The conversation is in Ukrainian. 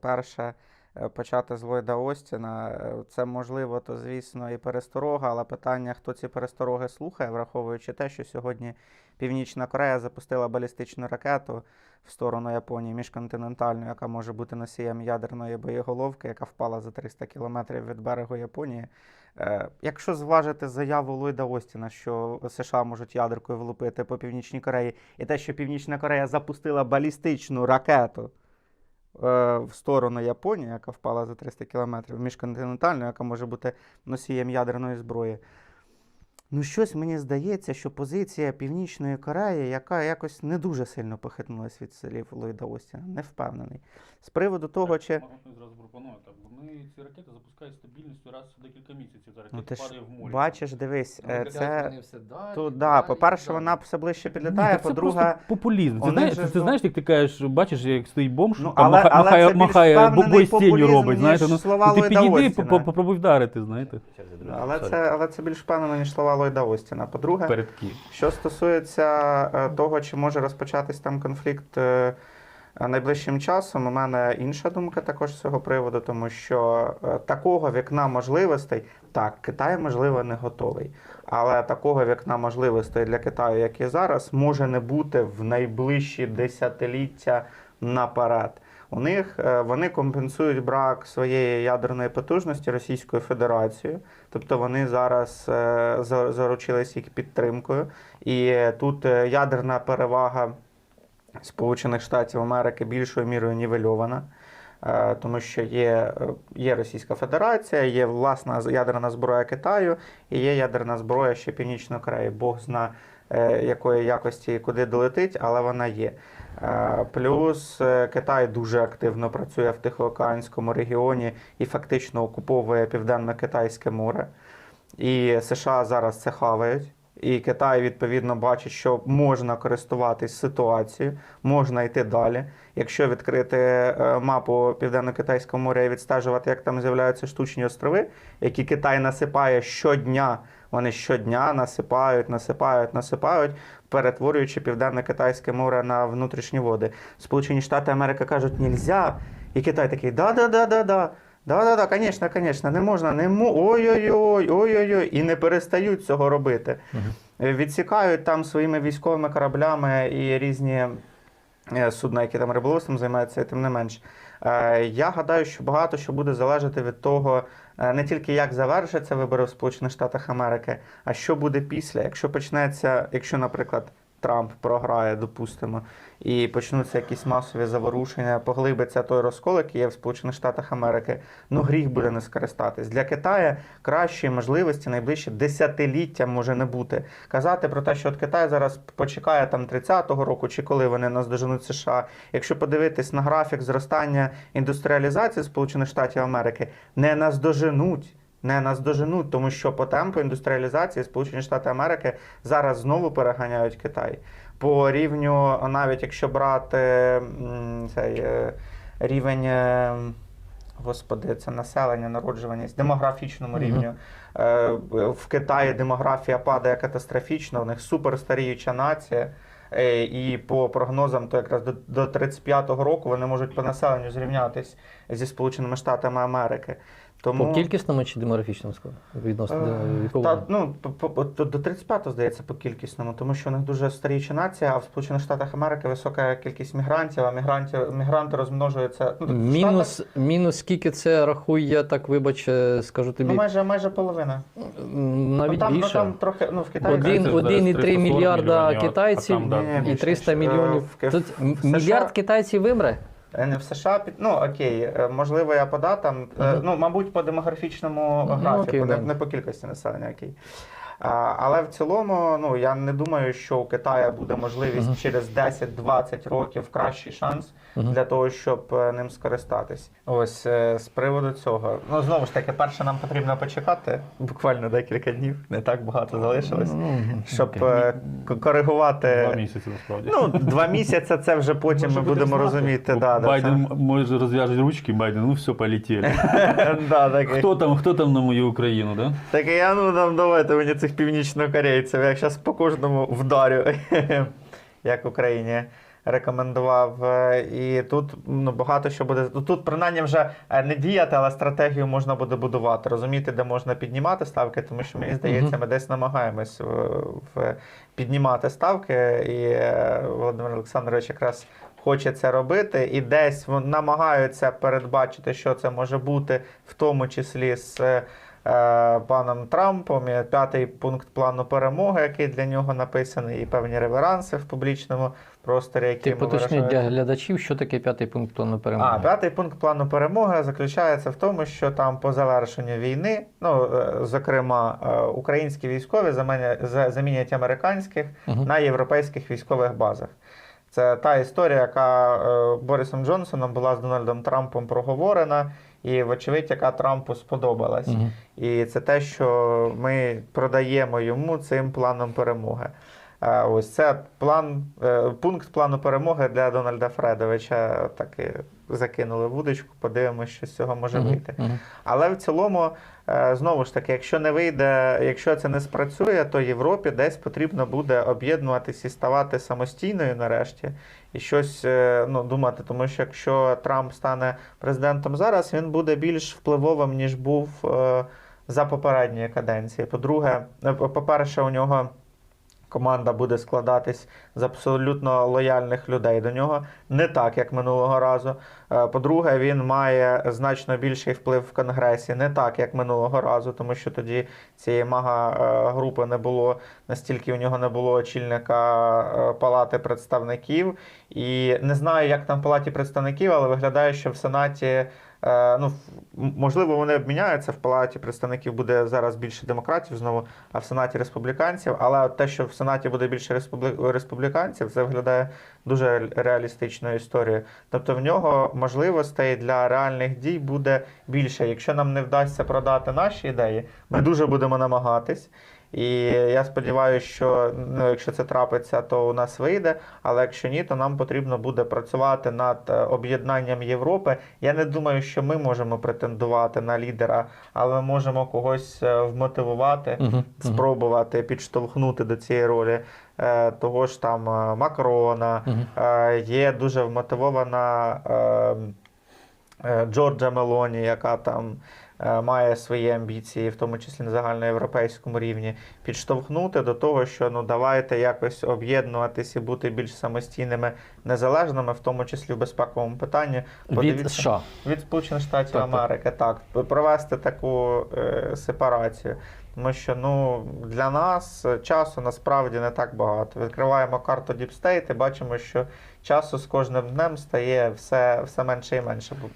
Перше, е, почати з Ллойда Остіна. Е, Це можливо, то звісно, і пересторога, але питання, хто ці перестороги слухає, враховуючи те, що сьогодні Північна Корея запустила балістичну ракету в сторону Японії міжконтинентальну, яка може бути носієм ядерної боєголовки, яка впала за 300 кілометрів від берегу Японії. Е, Якщо зважити заяву Ллойда Остіна, що США можуть ядеркою влупити по Північній Кореї, і те, що Північна Корея запустила балістичну ракету в сторону Японії, яка впала за 300 кілометрів, міжконтинентальну, яка може бути носієм ядерної зброї. Ну, щось мені здається, що позиція Північної Кореї, яка якось не дуже сильно похитнулась від слів Ллойда Остіна, не впевнений. З приводу того, чи. Зразу пропоную. Так, вони ці ракети запускають стабільністю раз в декілька місяців. Ракета Ну, ти ж падає в морі. бачиш, дивись, Ну, е, це. Тут, да, по-перше, вона все ближче підлітає, так по-друге. просто популізм. Ти знаєш, ти, ти ну- знаєш, як ти кажеш, бачиш, як стоїть бомж, Ну, там але- але махає, це махає бобой з робить, ніж ну, слова ну, ти підійди, по- по- попробуй вдарити, знаєте, Але це, але це більш впевнено, ніж слова Ллойда Остіна. По-друге, передки. Що стосується е, того, чи може розпочатись там конфлікт е, найближчим часом, у мене інша думка також з цього приводу, тому що е, такого вікна можливостей, так, Китай, можливо, не готовий. Але такого вікна можливостей для Китаю, як і зараз, може не бути в найближчі десятиліття наперед. У них е, вони компенсують брак своєї ядерної потужності Російською Федерацією, тобто вони зараз е, заручились їх підтримкою. І тут е, ядерна перевага Сполучених Штатів Америки більшою мірою нівельована. Тому що є, є Російська Федерація, є власна ядерна зброя Китаю і є ядерна зброя ще Північної Кореї. Бог зна якої якості і куди долетить, але вона є. Е, Плюс е, Китай дуже активно працює в Тихоокеанському регіоні і фактично окуповує Південно-Китайське море. І США зараз це хавають. І Китай відповідно бачить, що можна користуватись ситуацією, можна йти далі. Якщо відкрити е, мапу Південно-Китайського моря і відстежувати, як там з'являються штучні острови, які Китай насипає щодня, вони щодня насипають, насипають, насипають, перетворюючи Південно-Китайське море на внутрішні води. Сполучені Штати Америки кажуть, нельзя. І Китай такий, да-да-да-да-да. Да-да-да, конечно, конечно, не можна, не мо... ой-ой-ой, ой-ой-ой, і не перестають цього робити. Е, Відсікають там своїми військовими кораблями і різні е, судна, які там риболовством займаються, і тим не менш. Е, Я гадаю, що багато що буде залежати від того, не тільки як завершаться вибори в Сполучених Штатах Америки, а що буде після. Якщо почнеться, якщо, наприклад, Трамп програє, допустимо, і почнуться якісь масові заворушення, поглибиться той розкол, який є в Сполучених Штатах Америки, ну гріх буде не скористатись. Для Китаю кращої можливості найближче десятиліття може не бути. Казати про те, що от Китай зараз почекає там 30-го року, чи коли вони наздоженуть США. Якщо подивитись на графік зростання індустріалізації Сполучених Штатів Америки, не наздоженуть. Не наздоженуть, тому що по темпу індустріалізації Сполучені Штати Америки зараз знову переганяють Китай. По рівню, навіть якщо брати цей е, рівень, е, господи, це населення, народжуваність, демографічному Мгм. рівню. Е, В Китаї демографія падає катастрофічно, у них суперстаріюча нація. Е, І по прогнозам, то якраз до, до 35-го року вони можуть по населенню зрівнятись зі Сполученими Штатами Америки. Тому По кількісному чи демографічному складу? Відносно Е, до вікового? Та, ну, по- по- до, до 35-го, здається, по кількісному, тому що у них дуже старіча нація, а в Сполучених Штатах Америки висока кількість мігрантів, а мігрантів, мігранти розмножуються. Ну, тобто Мінус, мінус скільки це рахує, я так вибач, е, скажу Штатах, ну, майже, майже половина. навіть ну, там, більше. Ну, там трохи, ну, в Китаї Один, Китайців 1,3 мільярда мільйонів, китайців там, да, Ні, і більше, 300 е, мільйонів. в Тут в США мільярд китайців вимре? Е, Не в США під ну окей, е, можливо, я по датам. е, Мгм. Ну, мабуть, по демографічному Ну, графіку, окей, не, да. не по кількості населення, окей. А, але в цілому, ну я не думаю, що у Китаю буде можливість Мгм. через 10-20 років кращий шанс Мгм. для того, щоб е, ним скористатись. Ось е, з приводу цього. Ну знову ж таки, перше, нам потрібно почекати буквально декілька днів, не так багато залишилось, Ну, щоб окей. е, коригувати. Два місяці насправді. Ну, два місяці це вже потім ми будемо знати. розуміти. Да, да, Байден це- може розв'яжуть ручки, Байден, ну все, полетіли. да, так, Хто там, хто там на мою Україну, да? так я ну там давайте мені цих північнокорейців. Я зараз по кожному вдарю, як Україні. рекомендував. Е, І тут ну, багато що буде. Тут принаймні вже е, не діяти, але стратегію можна буде будувати, розуміти, де можна піднімати ставки, тому що мені здається, ми десь намагаємось в, в піднімати ставки. І е, Володимир Олександрович якраз хоче це робити, і десь намагаються передбачити, що це може бути, в тому числі з. Е, Паном Трампом і п'ятий пункт плану перемоги, який для нього написаний, і певні реверанси в публічному просторі, які Ти ми поточни для глядачів, що таке п'ятий пункт плану перемоги? А, п'ятий пункт плану перемоги заключається в тому, що там по завершенню війни, ну е, зокрема, е, українські військові заміня- за- замінять американських Мгм. на європейських військових базах. Це та історія, яка е, Борисом Джонсоном була з Дональдом Трампом проговорена, і, вочевидь, яка Трампу сподобалась. Угу. І це те, що ми продаємо йому цим планом перемоги. Ось це план, е, пункт плану перемоги для Дональда Фредовича. Так і закинули вудочку, подивимося, що з цього може вийти. Мгм. Але в цілому, е, знову ж таки, якщо не вийде, якщо це не спрацює, то Європі десь потрібно буде об'єднуватись і ставати самостійною нарешті, і щось е, ну, думати. Тому що якщо Трамп стане президентом зараз, він буде більш впливовим, ніж був за попередньої каденції. По-друге, е, по-перше, у нього. Команда буде складатись з абсолютно лояльних людей до нього, не так, як минулого разу. Е, По-друге, він має значно більший вплив в Конгресі, не так, як минулого разу, тому що тоді цієї мага е, групи не було, настільки у нього не було очільника е, Палати представників. І не знаю, як там в Палаті представників, але виглядає, що в Сенаті. Е, Ну, можливо, вони обміняються. В Палаті представників буде зараз більше демократів знову, а в Сенаті республіканців. Але те, що в Сенаті буде більше республіканців, це виглядає дуже реалістичною історією. Тобто в нього можливостей для реальних дій буде більше. Якщо нам не вдасться продати наші ідеї, ми дуже будемо намагатись. І я сподіваюся, що ну, якщо це трапиться, то у нас вийде. Але якщо ні, то нам потрібно буде працювати над е, об'єднанням Європи. Я не думаю, що ми можемо претендувати на лідера, але ми можемо когось е, вмотивувати Мгм. Мгм. спробувати підштовхнути до цієї ролі е, того ж там Макрона. Мгм. Е, Є дуже вмотивована е, е, Джорджа Мелоні, яка там має свої амбіції, в тому числі на загальноєвропейському рівні, підштовхнути до того, що ну давайте якось об'єднуватись і бути більш самостійними, незалежними, в тому числі в безпековому питанні. Від Подивіться- США. від Сполучених Штатів так. Америки, так, провести таку е, сепарацію. Тому що ну, для нас е, часу насправді не так багато. Відкриваємо карту Deep State і бачимо, що часу з кожним днем стає все, все менше і менше.